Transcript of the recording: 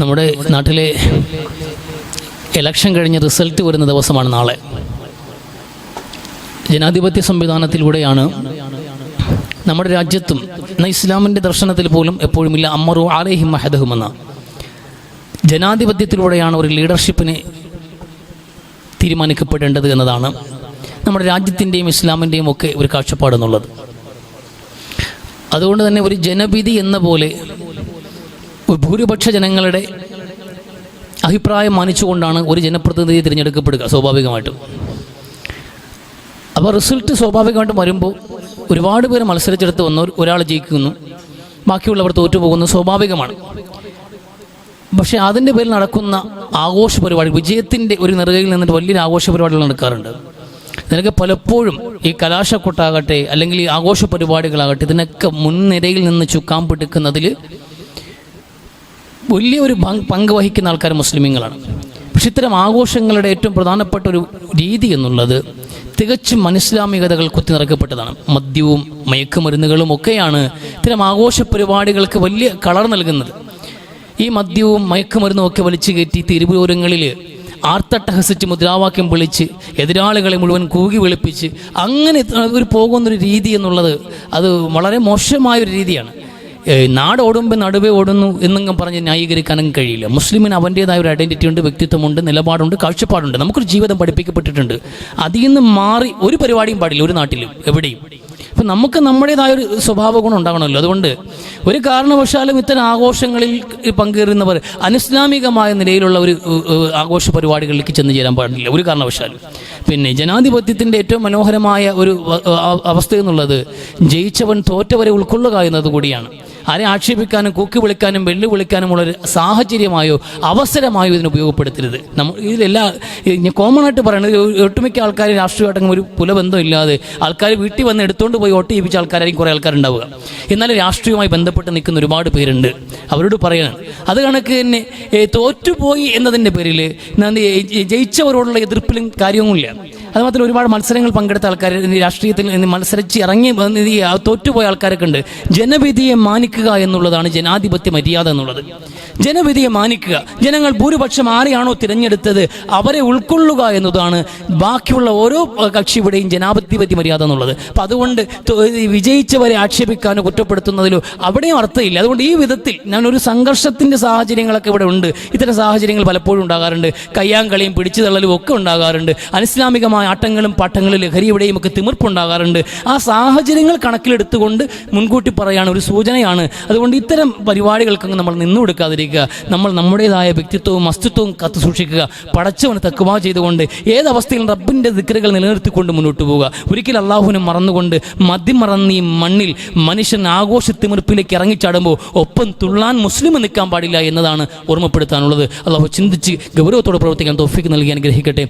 നമ്മുടെ നാട്ടിലെ ഇലക്ഷൻ കഴിഞ്ഞ് റിസൾട്ട് വരുന്ന ദിവസമാണ് നാളെ. ജനാധിപത്യ സംവിധാനത്തിലൂടെയാണ് നമ്മുടെ രാജ്യത്തും എന്നാൽ ഇസ്ലാമിന്റെ ദർശനത്തിൽ പോലും എപ്പോഴും ഇല്ല അമ്മറു ആലേഹിം മഹദഹുമെന്ന ജനാധിപത്യത്തിലൂടെയാണ് ഒരു ലീഡർഷിപ്പിനെ തീരുമാനിക്കപ്പെടേണ്ടത് എന്നതാണ് നമ്മുടെ രാജ്യത്തിന്റെയും ഇസ്ലാമിന്റെയും ഒക്കെ ഒരു കാഴ്ചപ്പാടെന്നുള്ളത്. അതുകൊണ്ട് തന്നെ ഒരു ജനവിധി എന്ന പോലെ ഭൂരിപക്ഷ ജനങ്ങളുടെ അഭിപ്രായം മാനിച്ചുകൊണ്ടാണ് ഒരു ജനപ്രതിനിധി തിരഞ്ഞെടുക്കപ്പെടുക സ്വാഭാവികമായിട്ടും. അപ്പോൾ റിസൾട്ട് സ്വാഭാവികമായിട്ടും വരുമ്പോൾ ഒരുപാട് പേര് മത്സരിച്ചെടുത്ത് വന്നവർ ഒരാൾ ജയിക്കുന്നു ബാക്കിയുള്ളവർ തോറ്റുപോകുന്നു സ്വാഭാവികമാണ്. പക്ഷേ അതിന്റെ പേരിൽ നടക്കുന്ന ആഘോഷ പരിപാടി വിജയത്തിന്റെ ഒരു നിറകയിൽ നിന്നിട്ട് വലിയൊരു ആഘോഷ പരിപാടികൾ നടക്കാറുണ്ട്. നിനക്ക് പലപ്പോഴും ഈ കലാശക്കൊട്ടാകട്ടെ അല്ലെങ്കിൽ ഈ ആഘോഷ പരിപാടികളാകട്ടെ ഇതിനൊക്കെ മുൻനിരയിൽ നിന്ന് ചുക്കാൻ പിടിക്കുന്നതിൽ വലിയൊരു പങ്ക് വഹിക്കുന്ന ആൾക്കാർ മുസ്ലിമീങ്ങളാണ്. പക്ഷെ ഇത്തരം ആഘോഷങ്ങളുടെ ഏറ്റവും പ്രധാനപ്പെട്ട ഒരു രീതി എന്നുള്ളത് തികച്ചും മനസ്സിലാമികതകൾ കുത്തി നിറക്കപ്പെട്ടതാണ് മദ്യവും മയക്കുമരുന്നുകളും ഒക്കെയാണ് ഇത്തരം ആഘോഷ പരിപാടികൾക്ക് വലിയ കളർ നൽകുന്നത്. ഈ മദ്യവും മയക്കുമരുന്നും ഒക്കെ വലിച്ചു കയറ്റി തിരുവൂരങ്ങളിൽ ആർത്തട്ടഹസിച്ച് മുദ്രാവാക്യം വിളിച്ച് എതിരാളികളെ മുഴുവൻ കൂകി വിളിപ്പിച്ച് അങ്ങനെ ഒരു പോകുന്നൊരു രീതി എന്നുള്ളത് അത് വളരെ മോശമായൊരു രീതിയാണ്. നാട് ഓടുമ്പോൾ നടുവേ ഓടുന്നു എന്നൊക്കെ പറഞ്ഞ് ന്യായീകരിക്കാനും കഴിയില്ല. മുസ്ലിമിന് അവന്റേതായ ഒരു ഐഡന്റിറ്റി ഉണ്ട് വ്യക്തിത്വമുണ്ട് നിലപാടുണ്ട് കാഴ്ചപ്പാടുണ്ട്. നമുക്കൊരു ജീവിതം പഠിപ്പിക്കപ്പെട്ടിട്ടുണ്ട്. അതിൽ നിന്ന് മാറി ഒരു പരിപാടിയും പാടില്ല ഒരു നാട്ടിലും എവിടെയും. അപ്പം നമുക്ക് നമ്മുടേതായ ഒരു സ്വഭാവ ഗുണം ഉണ്ടാകണമല്ലോ. അതുകൊണ്ട് ഒരു കാരണവശാലും ഇത്തരം ആഘോഷങ്ങളിൽ പങ്കേറുന്നവർ അനിസ്ലാമികമായ നിലയിലുള്ള ഒരു ആഘോഷ പരിപാടികളിലേക്ക് ചെന്ന് ചേരാൻ പാടില്ല. ഒരു കാരണവശാലും. പിന്നെ ജനാധിപത്യത്തിന്റെ ഏറ്റവും മനോഹരമായ ഒരു അവസ്ഥ എന്നുള്ളത് ജയിച്ചവൻ തോറ്റവരെ ഉൾക്കൊള്ളുക എന്നത് കൂടിയാണ് ആരെ ആക്ഷേപിക്കാനും കൂക്കി വിളിക്കാനും വെള്ളി വിളിക്കാനുമുള്ള ഒരു സാഹചര്യമായോ അവസരമായോ ഇതിന് ഉപയോഗപ്പെടുത്തരുത്. നമ്മൾ ഇതിലെല്ലാ കോമൺ ആയിട്ട് പറയുന്നത് ഒട്ടുമിക്ക ആൾക്കാർ രാഷ്ട്രീയമായിട്ടും ഒരു പുലബന്ധം ഇല്ലാതെ ആൾക്കാർ വീട്ടിൽ വന്ന് എടുത്തുകൊണ്ട് പോയി വോട്ട് ചെയ്യിപ്പിച്ച ആൾക്കാരായിരിക്കും കുറേ ആൾക്കാരുണ്ടാവുക. എന്നാൽ രാഷ്ട്രീയമായി ബന്ധപ്പെട്ട് നിൽക്കുന്ന ഒരുപാട് പേരുണ്ട്. അവരോട് പറയണം അത് കണക്ക് തന്നെ തോറ്റുപോയി എന്നതിന്റെ പേരിൽ ജയിച്ചവരോടുള്ള എതിർപ്പിലും കാര്യവുമില്ല. അതുമാത്രമല്ല ഒരുപാട് മത്സരങ്ങൾ പങ്കെടുത്ത ആൾക്കാർ രാഷ്ട്രീയത്തിൽ മത്സരിച്ച് ഇറങ്ങി തോറ്റുപോയ ആൾക്കാരൊക്കെ ഉണ്ട്. ജനവിധിയെ മാനിക്കുക എന്നുള്ളതാണ് ജനാധിപത്യ മര്യാദ എന്നുള്ളത്. ജനവിധിയെ മാനിക്കുക. ജനങ്ങൾ ഭൂരിപക്ഷം ആരെയാണോ തിരഞ്ഞെടുത്തത് അവരെ ഉൾക്കൊള്ളുക എന്നതാണ് ബാക്കിയുള്ള ഓരോ കക്ഷിയുടെയും ജനാധിപത്യ മര്യാദ എന്നുള്ളത്. അപ്പം അതുകൊണ്ട് വിജയിച്ചവരെ ആക്ഷേപിക്കാനോ കുറ്റപ്പെടുത്തുന്നതിലോ അവിടെയും അർത്ഥമില്ല. അതുകൊണ്ട് ഈ വിധത്തിൽ ഞാൻ ഒരു സംഘർഷത്തിന്റെ സാഹചര്യങ്ങളൊക്കെ ഇവിടെ ഉണ്ട്. ഇത്തരം സാഹചര്യങ്ങൾ പലപ്പോഴും ഉണ്ടാകാറുണ്ട്. കയ്യാങ്കളിയും പിടിച്ചു തള്ളലും ഒക്കെ ഉണ്ടാകാറുണ്ട്. അനിസ്ലാമികമായ ആട്ടങ്ങളും പാട്ടങ്ങളും ലഹരിയുടെയും ഒക്കെ തിമിർപ്പുണ്ടാകാറുണ്ട്. ആ സാഹചര്യങ്ങൾ കണക്കിലെടുത്തുകൊണ്ട് മുൻകൂട്ടി പറയാണ് ഒരു സൂചനയാണ്. അതുകൊണ്ട് ഇത്തരം പരിപാടികൾക്കൊക്കെ നമ്മൾ നിന്നു കൊടുക്കാതിരിക്കുക. നമ്മൾ നമ്മുടേതായ വ്യക്തിത്വവും അസ്തിത്വവും കാത്തു സൂക്ഷിക്കുക. പടച്ചവന് തക്കുവ ചെയ്തുകൊണ്ട് ഏതവസ്ഥയിലും റബ്ബിന്റെ ദിക്കറുകൾ നിലനിർത്തിക്കൊണ്ട് മുന്നോട്ട് പോവുക. ഒരിക്കലും അള്ളാഹുവിനെ മറന്നുകൊണ്ട് മദ്യം മറന്ന് ഈ മണ്ണിൽ മനുഷ്യൻ ആഘോഷത്തിമിർപ്പിലേക്ക് ഇറങ്ങിച്ചാടുമ്പോൾ ഒപ്പം തുള്ളാൻ മുസ്ലിം നിൽക്കാൻ പാടില്ല എന്നതാണ് ഓർമ്മപ്പെടുത്താനുള്ളത്. അള്ളാഹു ചിന്തിച്ച് ഗൗരവത്തോടെ പ്രവർത്തിക്കാൻ തോഫിക്ക് നൽകി അനുഗ്രഹിക്കട്ടെ.